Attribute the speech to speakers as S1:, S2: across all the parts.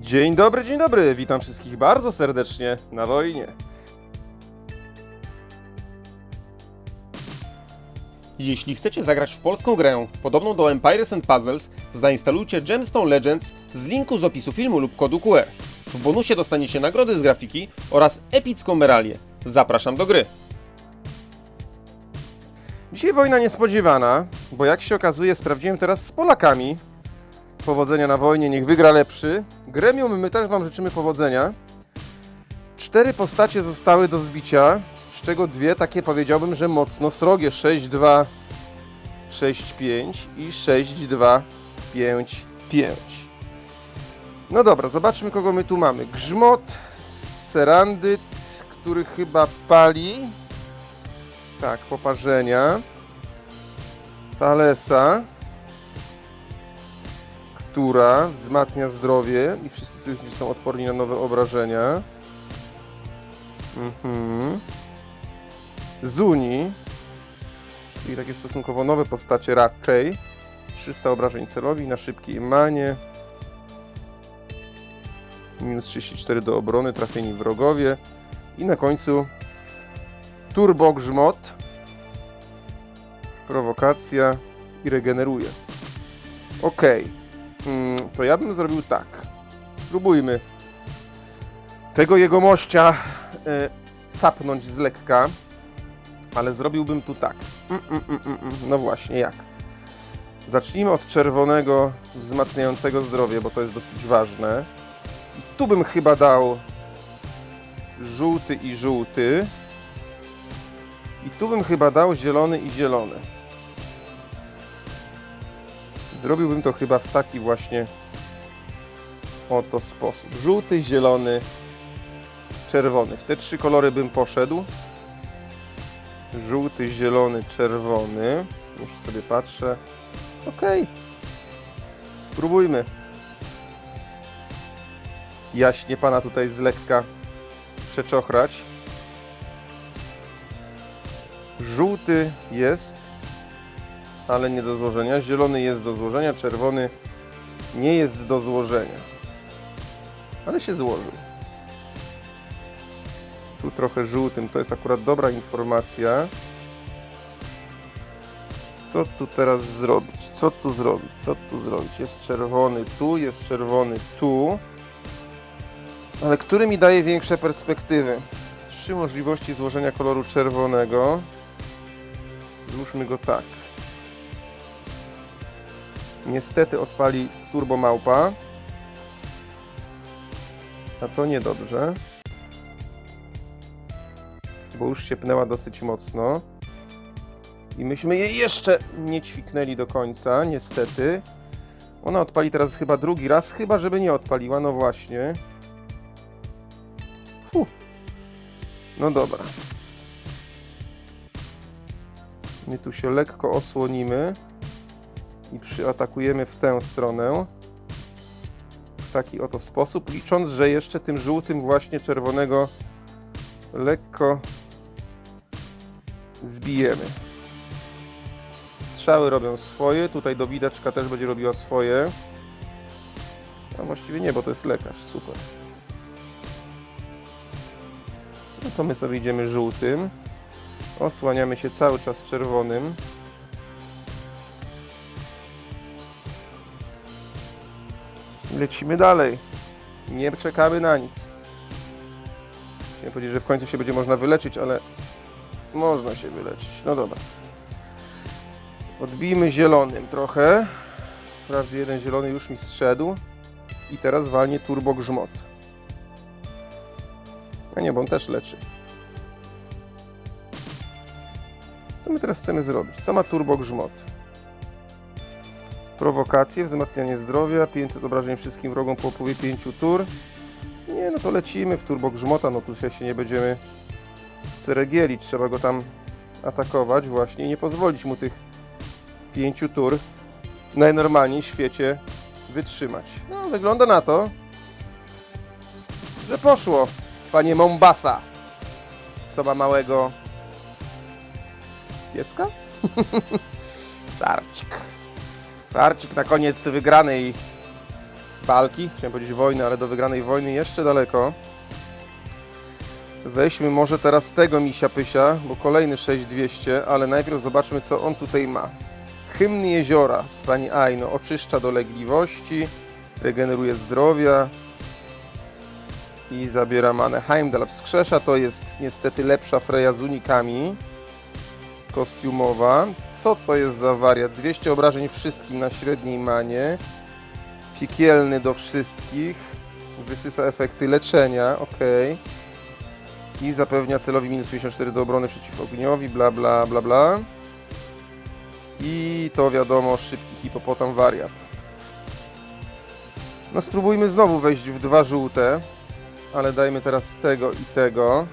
S1: Dzień dobry, dzień dobry. Witam wszystkich bardzo serdecznie na wojnie. Jeśli chcecie zagrać w polską grę podobną do Empires and Puzzles, zainstalujcie Gemstone Legends z linku z opisu filmu lub kodu QR. W bonusie dostaniecie nagrody z grafiki oraz epicką meralię. Zapraszam do gry. Dzisiaj wojna niespodziewana, bo jak się okazuje sprawdziłem teraz z Polakami, Powodzenia na wojnie, niech wygra lepszy. Gremium, my też Wam życzymy powodzenia. Cztery postacie zostały do zbicia, z czego dwie takie powiedziałbym, że mocno srogie. 6-2, 6-5 i 6-2, 5-5. No dobra, zobaczmy kogo my tu mamy. Grzmot, Serandyt, który chyba pali. Tak, poparzenia. Talesa która wzmacnia zdrowie i wszyscy są odporni na nowe obrażenia. Mhm. Zuni, czyli takie stosunkowo nowe postacie raczej. 300 obrażeń celowi na szybkiej manie. Minus 34 do obrony, trafieni wrogowie. I na końcu Turbo Grzmot. Prowokacja i regeneruje. Okej. Mm, to ja bym zrobił tak. Spróbujmy tego jegomościa e, capnąć z lekka, ale zrobiłbym tu tak. Mm, mm, mm, mm, mm. No właśnie, jak? Zacznijmy od czerwonego wzmacniającego zdrowie, bo to jest dosyć ważne. I tu bym chyba dał żółty i żółty. I tu bym chyba dał zielony i zielony. Zrobiłbym to chyba w taki właśnie oto sposób. Żółty, zielony, czerwony. W te trzy kolory bym poszedł. Żółty, zielony, czerwony. Już sobie patrzę. Ok. Spróbujmy. Jaśnie pana tutaj z lekka przeczochrać. Żółty jest ale nie do złożenia. Zielony jest do złożenia, czerwony nie jest do złożenia. Ale się złożył. Tu trochę żółtym, to jest akurat dobra informacja. Co tu teraz zrobić? Co tu zrobić? Co tu zrobić? Jest czerwony tu, jest czerwony tu. Ale który mi daje większe perspektywy? Trzy możliwości złożenia koloru czerwonego. Złóżmy go tak. Niestety odpali turbo małpa. A to niedobrze. Bo już się pnęła dosyć mocno. I myśmy jej jeszcze nie ćwiknęli do końca, niestety. Ona odpali teraz chyba drugi raz, chyba żeby nie odpaliła, no właśnie. Fuh. No dobra. My tu się lekko osłonimy i przyatakujemy w tę stronę w taki oto sposób, licząc, że jeszcze tym żółtym właśnie czerwonego lekko zbijemy. Strzały robią swoje, tutaj dowidaczka też będzie robiła swoje. A właściwie nie, bo to jest lekarz, super. No to my sobie idziemy żółtym. Osłaniamy się cały czas czerwonym. Lecimy dalej. Nie czekamy na nic. Chciałem powiedzieć, że w końcu się będzie można wyleczyć, ale można się wyleczyć. No dobra. Odbijmy zielonym trochę. Wprawdzie jeden zielony już mi zszedł. I teraz walnie turbo grzmot. A nie, bo on też leczy. Co my teraz chcemy zrobić? Co ma turbo grzmot? Prowokacje, wzmacnianie zdrowia, 500 obrażeń wszystkim wrogom po upływie 5 tur. Nie, no to lecimy w turbo grzmota, no tu się nie będziemy ceregielić, trzeba go tam atakować właśnie i nie pozwolić mu tych 5 tur najnormalniej w świecie wytrzymać. No, wygląda na to, że poszło, panie Mombasa, co ma małego pieska? Żarcik. Arcik na koniec wygrany i walki, chciałem powiedzieć wojny, ale do wygranej wojny jeszcze daleko. Weźmy może teraz tego misia pysia, bo kolejny 6200, ale najpierw zobaczmy co on tutaj ma. Hymn jeziora z pani Aino oczyszcza dolegliwości, regeneruje zdrowia i zabiera manę. Heimdall wskrzesza, to jest niestety lepsza Freya z unikami kostiumowa. Co to jest za wariat? 200 obrażeń wszystkim na średniej manie. Piekielny do wszystkich. Wysysa efekty leczenia, ok. I zapewnia celowi minus 54 do obrony przeciw ogniowi, bla bla bla bla. I to wiadomo, szybki hipopotam wariat. No spróbujmy znowu wejść w dwa żółte, ale dajmy teraz tego i tego.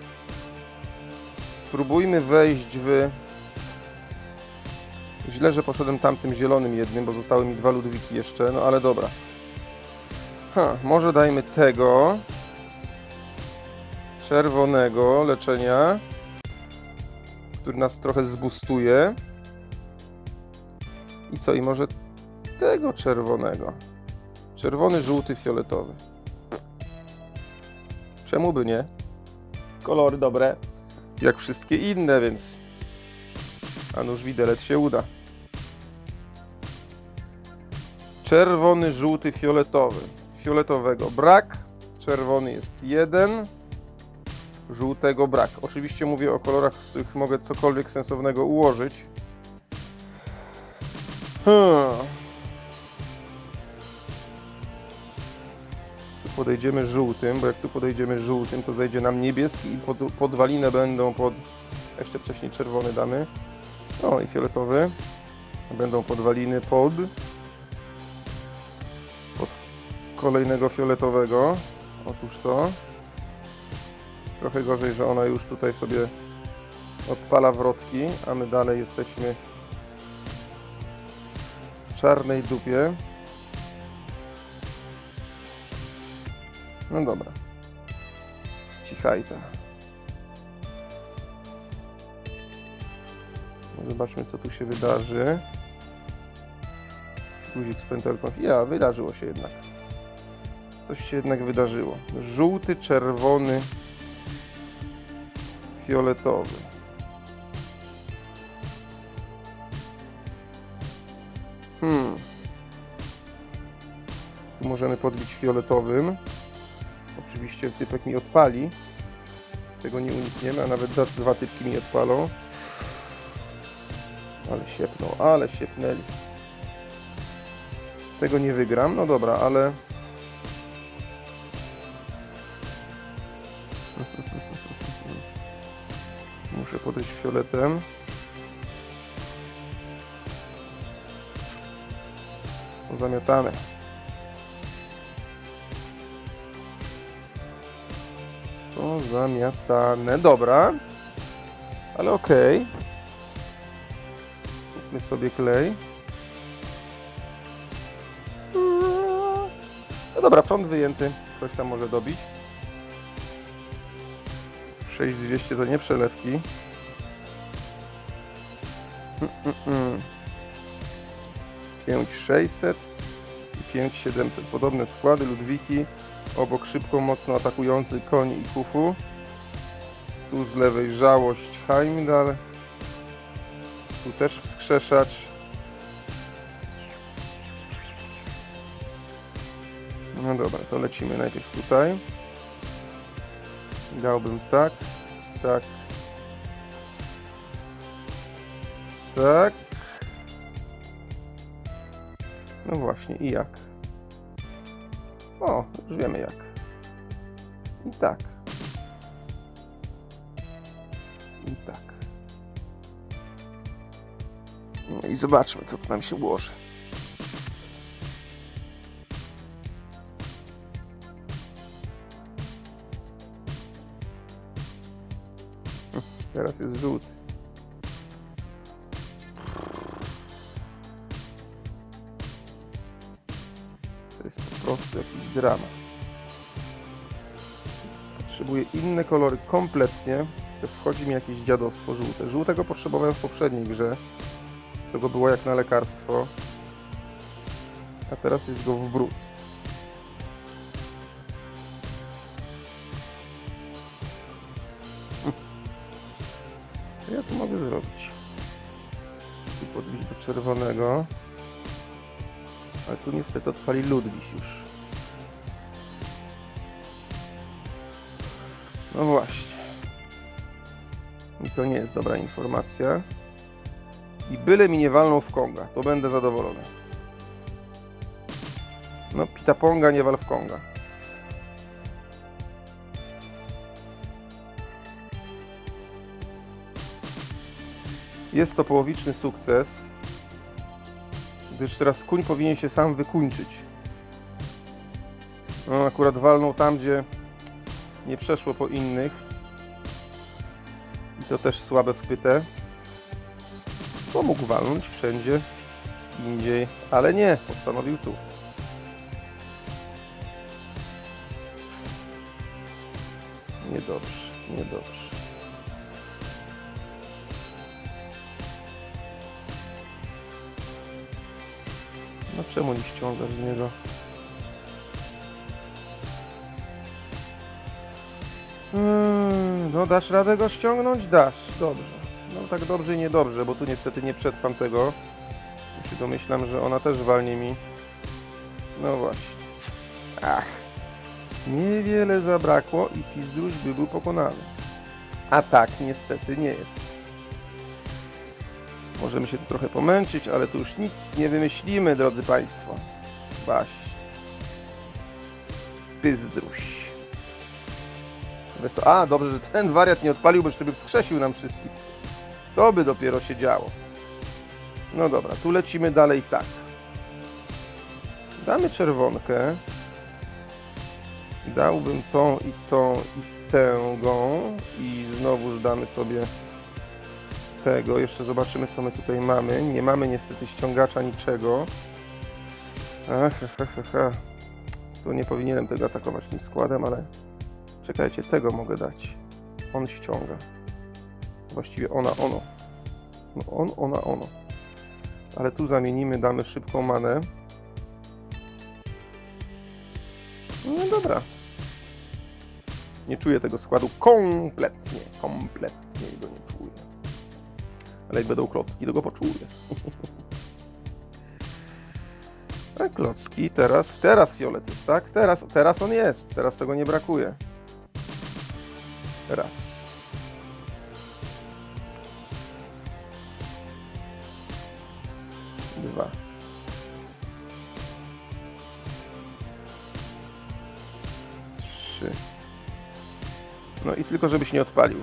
S1: Spróbujmy wejść w... Źle, że poszedłem tamtym zielonym jednym, bo zostały mi dwa Ludwiki jeszcze, no ale dobra. Ha, może dajmy tego. Czerwonego leczenia, który nas trochę zbustuje. I co? I może tego czerwonego. Czerwony, żółty, fioletowy. Czemu by nie? Kolory dobre, jak wszystkie inne, więc a nuż widelec się uda. Czerwony, żółty, fioletowy. Fioletowego brak, czerwony jest jeden, żółtego brak. Oczywiście mówię o kolorach, w których mogę cokolwiek sensownego ułożyć. Hmm. Tu podejdziemy żółtym, bo jak tu podejdziemy żółtym, to zejdzie nam niebieski i pod, podwalinę będą pod... Jeszcze wcześniej czerwony damy. O i fioletowy. Będą podwaliny pod... Pod kolejnego fioletowego. Otóż to. Trochę gorzej, że ona już tutaj sobie odpala wrotki, a my dalej jesteśmy w czarnej dupie. No dobra. Cichajta. Zobaczmy, co tu się wydarzy. Guzik z pętelką. Ja, wydarzyło się jednak. Coś się jednak wydarzyło. Żółty, czerwony, fioletowy. Hmm. Tu możemy podbić fioletowym. Oczywiście typek mi odpali. Tego nie unikniemy, a nawet dwa, typki mi odpalą. Ale siepnął, ale siepnęli. Tego nie wygram, no dobra, ale... Muszę podejść fioletem. Zamiatane. To zamiatane. Dobra. Ale okej. Kupmy sobie klej. No dobra, front wyjęty. Ktoś tam może dobić. 6200 to nie przelewki. Mm, mm, mm. 5600 i 5700. Podobne składy, Ludwiki. Obok szybko, mocno atakujący koń i kufu. Tu z lewej żałość Heimdall. Tu też wskrzeszacz. No dobra, to lecimy najpierw tutaj. Dałbym tak, tak, tak. No właśnie, i jak? O, już wiemy jak. I tak. I tak. No i zobaczmy, co tu nam się ułoży. Teraz jest żółty. To jest po prostu jakiś dramat. Potrzebuję inne kolory kompletnie. Wchodzi mi jakieś dziadostwo żółte. Żółtego potrzebowałem w poprzedniej grze to go było jak na lekarstwo, a teraz jest go w brud. Hm. Co ja tu mogę zrobić? Tu podbić do czerwonego. Ale tu niestety odpali Ludwis już. No właśnie. I to nie jest dobra informacja. I byle mi nie walną w Konga, to będę zadowolony. No, Pitaponga nie wal w Konga. Jest to połowiczny sukces, gdyż teraz kuń powinien się sam wykuńczyć. No, akurat walnął tam, gdzie nie przeszło po innych. I to też słabe wpyte. Bo mógł walnąć wszędzie indziej, ale nie, postanowił tu. Niedobrze, niedobrze. No czemu nie ściągasz z niego? Mm, No dasz radę go ściągnąć? Dasz, dobrze. No tak dobrze i niedobrze, bo tu niestety nie przetrwam tego. Ja się domyślam, że ona też walnie mi. No właśnie. Ach. Niewiele zabrakło i Pizdruś by był pokonany. A tak niestety nie jest. Możemy się tu trochę pomęczyć, ale tu już nic nie wymyślimy, drodzy Państwo. Właśnie. Pyzdruś. Weso- A, dobrze, że ten wariat nie odpalił, bo jeszcze wskrzesił nam wszystkich. To by dopiero się działo. No dobra, tu lecimy dalej tak. Damy czerwonkę. Dałbym tą i tą i tę. I znowuż damy sobie tego. Jeszcze zobaczymy, co my tutaj mamy. Nie mamy niestety ściągacza niczego. Ach. Tu nie powinienem tego atakować tym składem, ale czekajcie, tego mogę dać. On ściąga. Właściwie ona, ono. No on, ona, ono. Ale tu zamienimy, damy szybką manę. No dobra. Nie czuję tego składu kompletnie. Kompletnie go nie czuję. Ale jak będą klocki, to go poczuję. A klocki teraz, teraz fiolet jest, tak? Teraz, teraz on jest. Teraz tego nie brakuje. Raz. Trzy. No i tylko żebyś nie odpalił.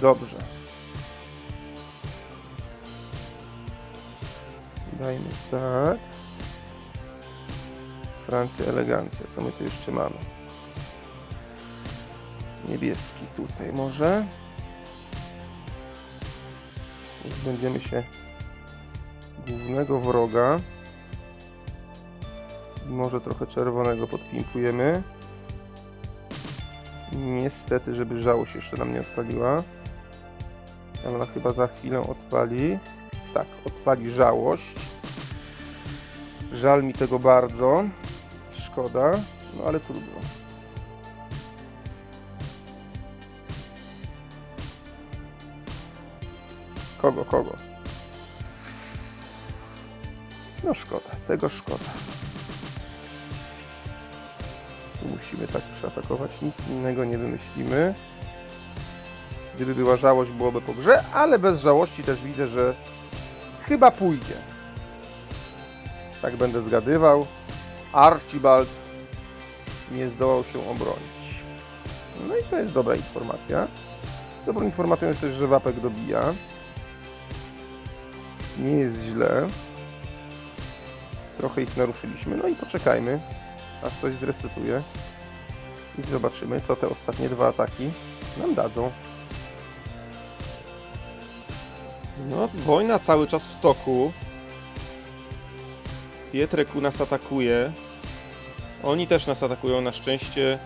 S1: Dobrze. Dajmy tak. Francja, elegancja. Co my tu jeszcze mamy? Niebieski tutaj może. Będziemy się głównego wroga. Może trochę czerwonego podpimpujemy. Niestety, żeby żałość jeszcze nam nie odpaliła. Ona chyba za chwilę odpali. Tak, odpali żałość. Żal mi tego bardzo. Szkoda, no ale trudno. Kogo, kogo? No szkoda, tego szkoda. Musimy tak przeatakować, nic innego nie wymyślimy. Gdyby była żałość, byłoby po grze, ale bez żałości też widzę, że chyba pójdzie. Tak będę zgadywał. Archibald nie zdołał się obronić. No i to jest dobra informacja. Dobrą informacją jest też, że Wapek dobija. Nie jest źle. Trochę ich naruszyliśmy. No i poczekajmy, aż ktoś zresetuje. I zobaczymy, co te ostatnie dwa ataki nam dadzą. No, wojna cały czas w toku. Pietrek nas atakuje. Oni też nas atakują. Na szczęście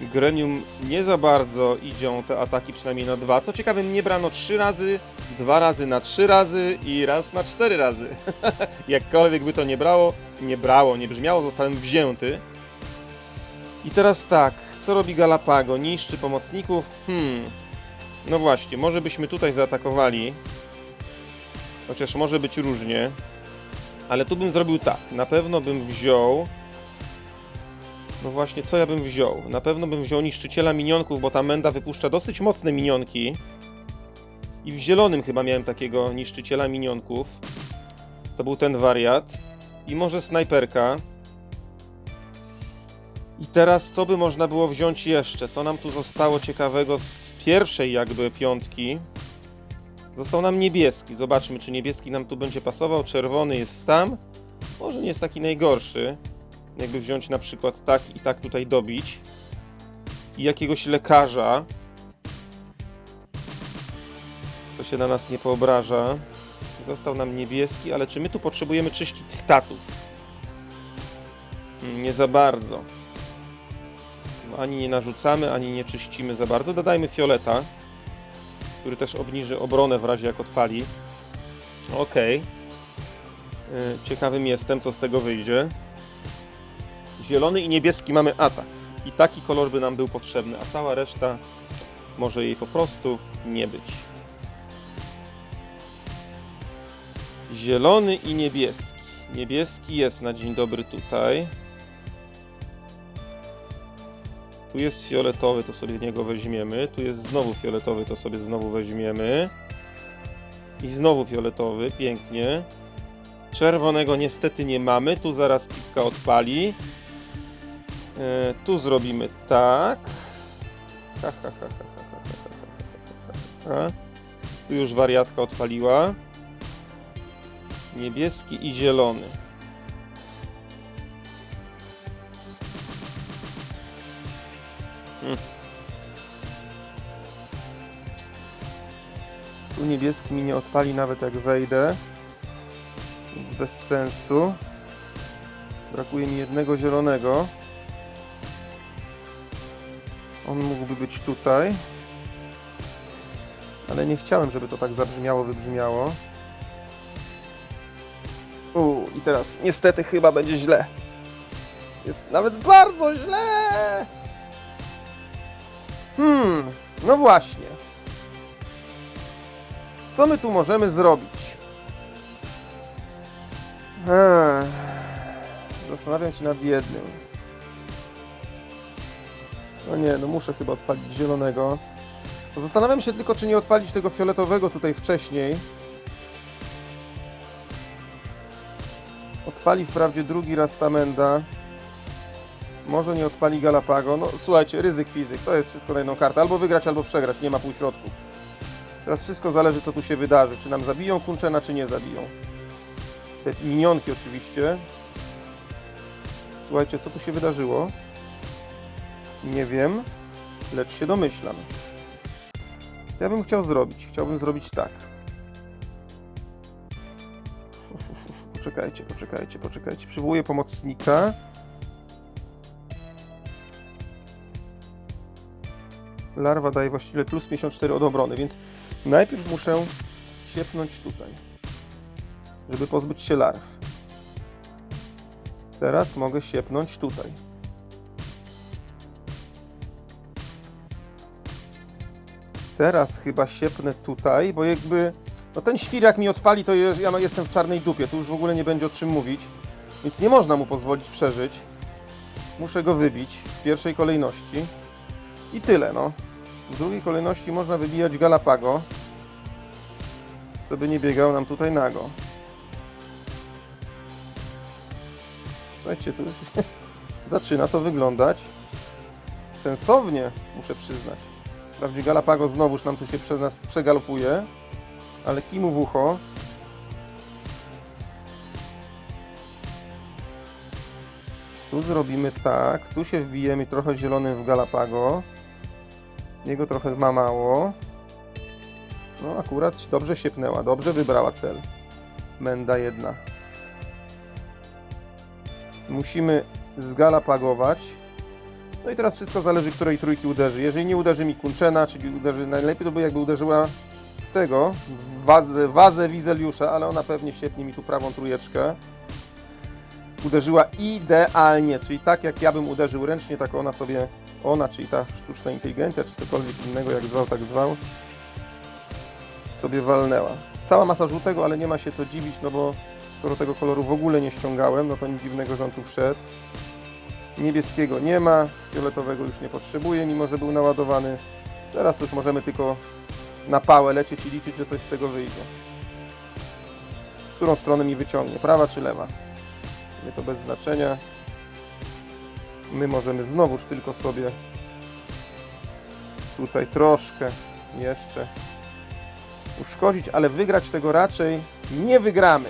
S1: Gremium nie za bardzo idą te ataki, przynajmniej na dwa. Co ciekawe, mnie brano trzy razy, dwa razy na trzy razy i raz na cztery razy. Jakkolwiek by to nie brało, nie brało, nie brzmiało, zostałem wzięty. I teraz tak, co robi Galapago? Niszczy pomocników? Hmm. No właśnie, może byśmy tutaj zaatakowali. Chociaż może być różnie. Ale tu bym zrobił tak. Na pewno bym wziął. No właśnie, co ja bym wziął? Na pewno bym wziął niszczyciela minionków, bo ta menda wypuszcza dosyć mocne minionki. I w zielonym chyba miałem takiego niszczyciela minionków. To był ten wariat. I może snajperka. I teraz co by można było wziąć jeszcze? Co nam tu zostało ciekawego z pierwszej jakby piątki? Został nam niebieski. Zobaczmy, czy niebieski nam tu będzie pasował. Czerwony jest tam. Może nie jest taki najgorszy. Jakby wziąć na przykład tak i tak tutaj dobić. I jakiegoś lekarza. Co się na nas nie poobraża. Został nam niebieski, ale czy my tu potrzebujemy czyścić status? Mm, Nie za bardzo. No, Ani nie narzucamy, ani nie czyścimy za bardzo. Dodajmy fioleta, który też obniży obronę w razie jak odpali. Y, Ciekawym jestem, co z tego wyjdzie. Zielony i niebieski mamy atak. I taki kolor by nam był potrzebny, a cała reszta może jej po prostu nie być. Zielony i niebieski. Niebieski jest na dzień dobry tutaj. Tu jest fioletowy, to sobie niego weźmiemy. Tu jest znowu fioletowy, to sobie znowu weźmiemy. I znowu fioletowy, pięknie. Czerwonego niestety nie mamy. Tu zaraz piwka odpali. E, tu zrobimy tak. Ha. Tu już wariatka odpaliła. Niebieski i zielony. Hmm. Tu niebieski mi nie odpali nawet jak wejdę. Więc bez sensu. Brakuje mi jednego zielonego. On mógłby być tutaj. Ale nie chciałem, żeby to tak zabrzmiało, wybrzmiało. I teraz niestety chyba będzie źle. Jest nawet bardzo źle! Hmm, no właśnie. Co my tu możemy zrobić? Ech, zastanawiam się nad jednym. No nie, no muszę chyba odpalić zielonego. Zastanawiam się tylko, czy nie odpalić tego fioletowego tutaj wcześniej. Odpali wprawdzie drugi raz Stamenda. Może nie odpali Galapago. No słuchajcie, ryzyk fizyk. To jest wszystko na jedną kartę. Albo wygrać, albo przegrać. Nie ma półśrodków. Teraz wszystko zależy, co tu się wydarzy. Czy nam zabiją Kunczena, czy nie zabiją. Te minionki oczywiście. Słuchajcie, co tu się wydarzyło? Nie wiem, lecz się domyślam. Co ja bym chciał zrobić? Chciałbym zrobić tak. Poczekajcie, poczekajcie, poczekajcie. Przywołuję pomocnika. Larwa daje właściwie plus 54 od obrony, więc najpierw muszę siepnąć tutaj, żeby pozbyć się larw. Teraz mogę siepnąć tutaj. Teraz chyba siepnę tutaj, bo jakby no ten świr jak mi odpali, to ja jestem w czarnej dupie, tu już w ogóle nie będzie o czym mówić. Więc nie można mu pozwolić przeżyć. Muszę go wybić w pierwszej kolejności. I tyle, no. W drugiej kolejności można wybijać Galapago. Co by nie biegał nam tutaj nago. Słuchajcie, tu już zaczyna to wyglądać sensownie, muszę przyznać. Wprawdzie Galapago znowuż nam tu się przez nas przegalopuje, ale kimu w ucho. Tu zrobimy tak, tu się wbijemy trochę zielonym w Galapago. Jego trochę ma mało. No akurat dobrze siepnęła, dobrze wybrała cel. Menda jedna. Musimy zgalapagować. No i teraz wszystko zależy, której trójki uderzy. Jeżeli nie uderzy mi Kunczena, czyli uderzy najlepiej, to by jakby uderzyła tego, wazę, wazę Wizeliusza, ale ona pewnie siepnie mi tu prawą trójeczkę. Uderzyła idealnie, czyli tak jak ja bym uderzył ręcznie, tak ona sobie, ona, czyli ta sztuczna inteligencja, czy cokolwiek innego, jak zwał, tak zwał, sobie walnęła. Cała masa żółtego, ale nie ma się co dziwić, no bo skoro tego koloru w ogóle nie ściągałem, no to nic dziwnego, że on tu wszedł. Niebieskiego nie ma, fioletowego już nie potrzebuję, mimo że był naładowany. Teraz już możemy tylko na pałę lecieć i liczyć, że coś z tego wyjdzie. Którą stronę mi wyciągnie, prawa czy lewa? Nie to bez znaczenia. My możemy znowuż tylko sobie tutaj troszkę jeszcze uszkodzić, ale wygrać tego raczej nie wygramy.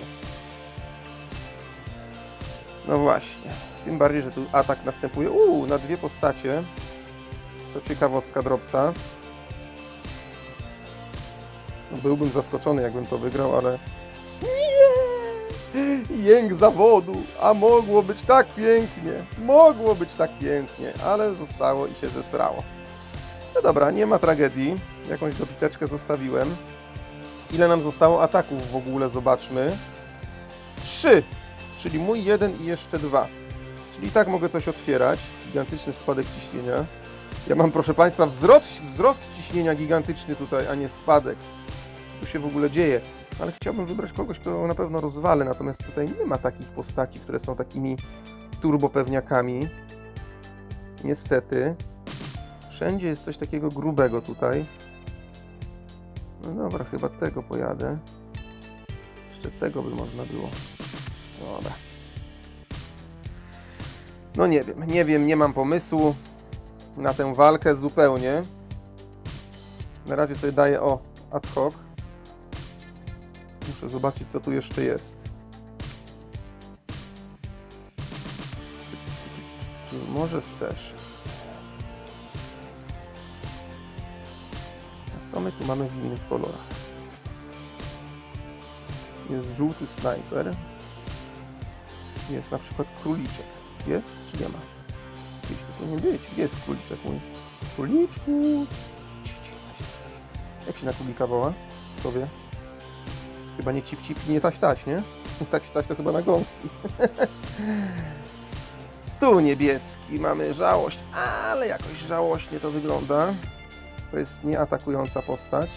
S1: No właśnie. Tym bardziej, że tu atak następuje. Uuu, na dwie postacie. To ciekawostka Dropsa. Byłbym zaskoczony, jakbym to wygrał, ale... Nie! Jęk zawodu! A mogło być tak pięknie! Mogło być tak pięknie, ale zostało i się zesrało. No dobra, nie ma tragedii. Jakąś dobiteczkę zostawiłem. Ile nam zostało ataków w ogóle? Zobaczmy. Trzy! Czyli mój jeden i jeszcze dwa. Czyli i tak mogę coś otwierać. Gigantyczny spadek ciśnienia. Ja mam, proszę Państwa, wzrost, wzrost ciśnienia gigantyczny tutaj, a nie spadek. Tu się w ogóle dzieje? Ale chciałbym wybrać kogoś, kto na pewno rozwalę. Natomiast tutaj nie ma takich postaci, które są takimi turbopewniakami. Niestety. Wszędzie jest coś takiego grubego tutaj. No dobra, chyba tego pojadę. Jeszcze tego by można było. Dobra. No nie wiem, nie wiem, nie mam pomysłu na tę walkę zupełnie. Na razie sobie daję o ad hoc. Muszę zobaczyć, co tu jeszcze jest. Może sesz. A co my tu mamy w innych kolorach? Jest żółty snajper. Jest na przykład króliczek. Jest czy nie ma? Gdzieś tu powinien być. Jest króliczek mój? Króliczku! Jak się na królika woła? Kto wie? Chyba nie cip cip nie taś taś, nie? Taś taś to chyba na gąski. tu niebieski, mamy żałość, ale jakoś żałośnie to wygląda. To jest nieatakująca postać.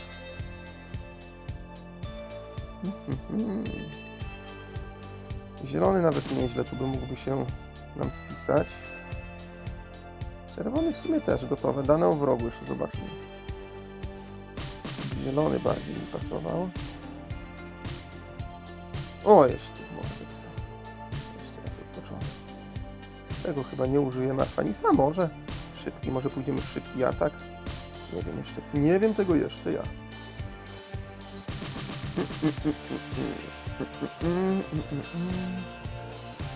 S1: Zielony nawet nieźle, tu by mógłby się nam spisać. Czerwony w sumie też gotowe. Dane o wrogu jeszcze zobaczmy. Zielony bardziej mi pasował. O, jeszcze Mordexa. Jeszcze raz od początku. Tego chyba nie użyjemy. A Fanisa może. Szybki, może pójdziemy w szybki atak. Nie wiem jeszcze. Nie wiem tego jeszcze ja.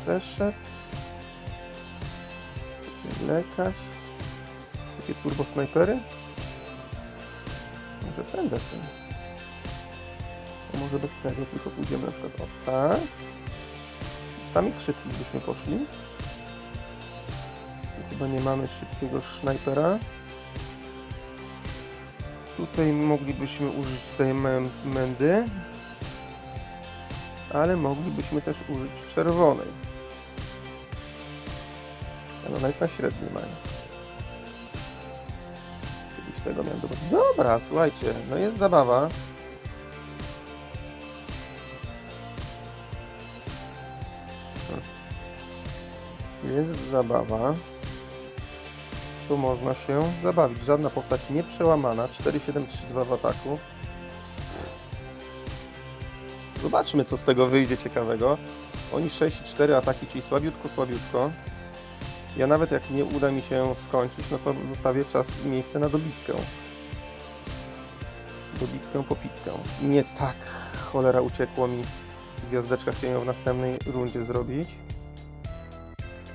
S1: Seszep. Lekarz. Takie turbo snajpery. Może w ten desen. Może bez tego, tylko pójdziemy na przykład o tak. Samych szybkich byśmy poszli. Chyba nie mamy szybkiego snajpera. Tutaj moglibyśmy użyć tej mę- mędy. Ale moglibyśmy też użyć czerwonej. Ale ona jest na średniej maju. Kiedyś tego miałem do... Dobra, słuchajcie, no jest zabawa. Jest zabawa. Tu można się zabawić. Żadna postać nie przełamana. 4732 w ataku. Zobaczmy, co z tego wyjdzie ciekawego. Oni 6,4 ataki, czyli słabiutko, słabiutko. Ja nawet jak nie uda mi się skończyć, no to zostawię czas i miejsce na dobitkę. Dobitkę. I nie tak cholera uciekło mi gwiazdeczka chciałem ją w następnej rundzie zrobić.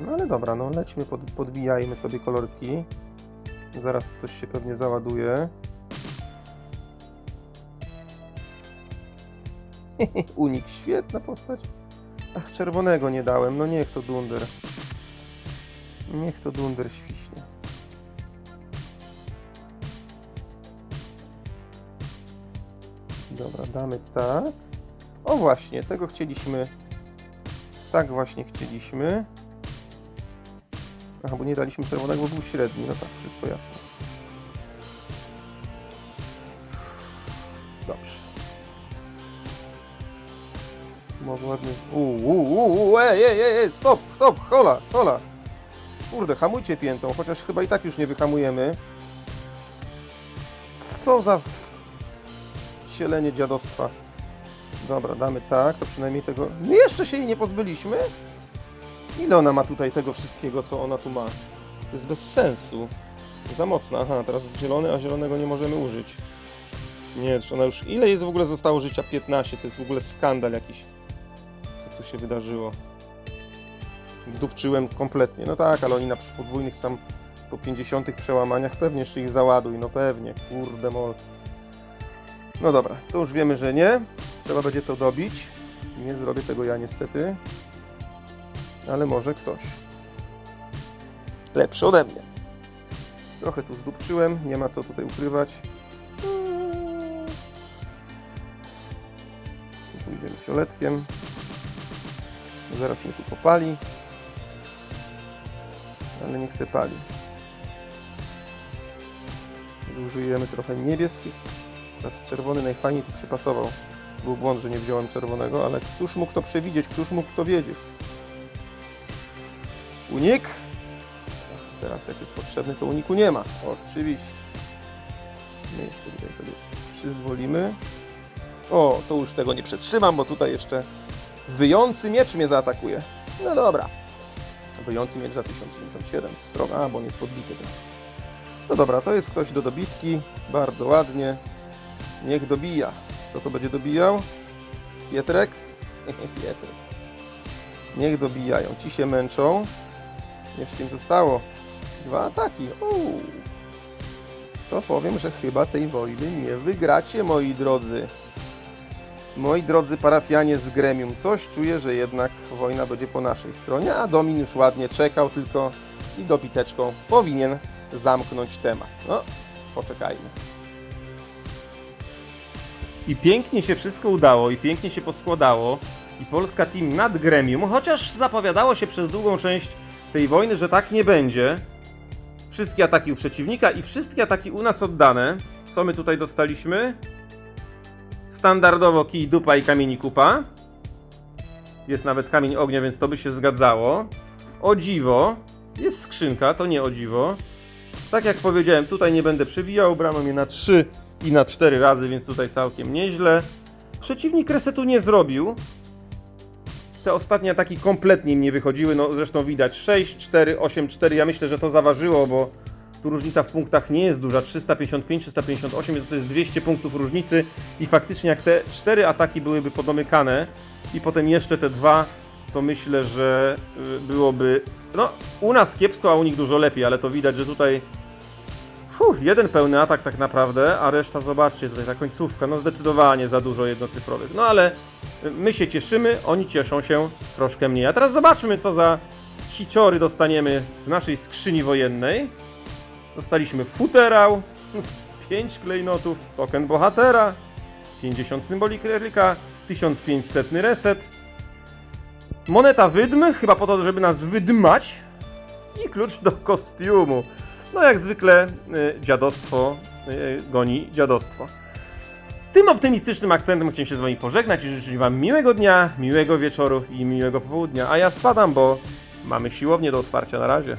S1: No ale dobra, no lećmy, pod, podbijajmy sobie kolorki. Zaraz coś się pewnie załaduje. Unik, świetna postać. Ach, czerwonego nie dałem, no niech to dunder. Niech to dunder świśnie. Dobra, damy tak. O właśnie, tego chcieliśmy. Tak właśnie chcieliśmy. Aha, bo nie daliśmy czerwonego, bo tak był średni, no tak, wszystko jasne. Dobrze. Może ładnie... Uuu, uuu, ej, ej, ej, stop, stop, hola, hola. Kurde, hamujcie piętą, chociaż chyba i tak już nie wyhamujemy. Co za wcielenie dziadostwa. Dobra, damy tak, to przynajmniej tego... No jeszcze się jej nie pozbyliśmy? Ile ona ma tutaj tego wszystkiego, co ona tu ma? To jest bez sensu. Za mocna. Aha, teraz jest zielony, a zielonego nie możemy użyć. Nie, ona już... Ile jest w ogóle zostało życia? 15. To jest w ogóle skandal jakiś. Co tu się wydarzyło? Wdupczyłem kompletnie. No tak, ale oni na podwójnych tam po 50 przełamaniach pewnie jeszcze ich załaduj. No pewnie, kurde mol. No dobra, to już wiemy, że nie. Trzeba będzie to dobić. Nie zrobię tego ja niestety. Ale może ktoś. Lepszy ode mnie. Trochę tu zdupczyłem, nie ma co tutaj ukrywać. Tu Pójdziemy fioletkiem. Zaraz mnie tu popali. Ale niech se pali. Zużyjemy trochę niebieskich. Czerwony najfajniej tu przypasował. Był błąd, że nie wziąłem czerwonego, ale któż mógł to przewidzieć, któż mógł to wiedzieć? Unik. Teraz jak jest potrzebny, to uniku nie ma. Oczywiście. My jeszcze tutaj sobie przyzwolimy. O, to już tego nie przetrzymam, bo tutaj jeszcze wyjący miecz mnie zaatakuje. No dobra. Wyjący miecz za 1077. Sroga, a bo on jest podbity teraz. No dobra, to jest ktoś do dobitki. Bardzo ładnie. Niech dobija. Kto to będzie dobijał? Pietrek? Pietrek. Niech dobijają. Ci się męczą. Jeszcze im zostało dwa ataki. Uuu. To powiem, że chyba tej wojny nie wygracie, moi drodzy. Moi drodzy parafianie z gremium, coś czuję, że jednak wojna będzie po naszej stronie, a Domin już ładnie czekał tylko i dobiteczką powinien zamknąć temat. No, poczekajmy.
S2: I pięknie się wszystko udało, i pięknie się poskładało. I Polska Team nad gremium, chociaż zapowiadało się przez długą część tej wojny, że tak nie będzie. Wszystkie ataki u przeciwnika i wszystkie ataki u nas oddane. Co my tutaj dostaliśmy? Standardowo kij, dupa i kamień i kupa. Jest nawet kamień ognia, więc to by się zgadzało. O dziwo, jest skrzynka, to nie o dziwo. Tak jak powiedziałem, tutaj nie będę przewijał, brano mnie na 3 i na 4 razy, więc tutaj całkiem nieźle. Przeciwnik resetu nie zrobił. Te ostatnie ataki kompletnie im nie wychodziły, no zresztą widać 6, 4, 8, 4. Ja myślę, że to zaważyło, bo tu różnica w punktach nie jest duża. 355, 358, więc to jest 200 punktów różnicy i faktycznie jak te 4 ataki byłyby podomykane i potem jeszcze te dwa, to myślę, że y, byłoby no u nas kiepsko, a u nich dużo lepiej, ale to widać, że tutaj Fuh, jeden pełny atak tak naprawdę, a reszta zobaczcie, tutaj ta końcówka, no zdecydowanie za dużo jednocyfrowych. No ale y, my się cieszymy, oni cieszą się troszkę mniej. A teraz zobaczmy, co za hiciory dostaniemy w naszej skrzyni wojennej. Dostaliśmy futerał, 5 klejnotów, token bohatera, 50 symboli krelika, 1500 reset, moneta wydm, chyba po to, żeby nas wydmać i klucz do kostiumu. No jak zwykle y, dziadostwo y, goni dziadostwo. Tym optymistycznym akcentem chciałem się z Wami pożegnać i życzyć Wam miłego dnia, miłego wieczoru i miłego popołudnia. A ja spadam, bo mamy siłownię do otwarcia na razie.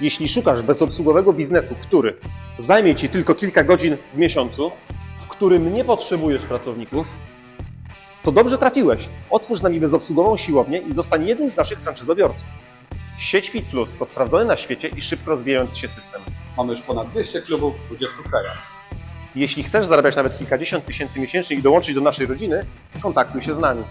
S2: Jeśli szukasz bezobsługowego biznesu, który zajmie Ci tylko kilka godzin w miesiącu, w którym nie potrzebujesz pracowników, to dobrze trafiłeś. Otwórz z nami bezobsługową siłownię i zostań jednym z naszych franczyzobiorców. Sieć Fit Plus to sprawdzony na świecie i szybko rozwijający się system.
S3: Mamy już ponad 200 klubów w 20 krajach.
S2: Jeśli chcesz zarabiać nawet kilkadziesiąt tysięcy miesięcznie i dołączyć do naszej rodziny, skontaktuj się z nami.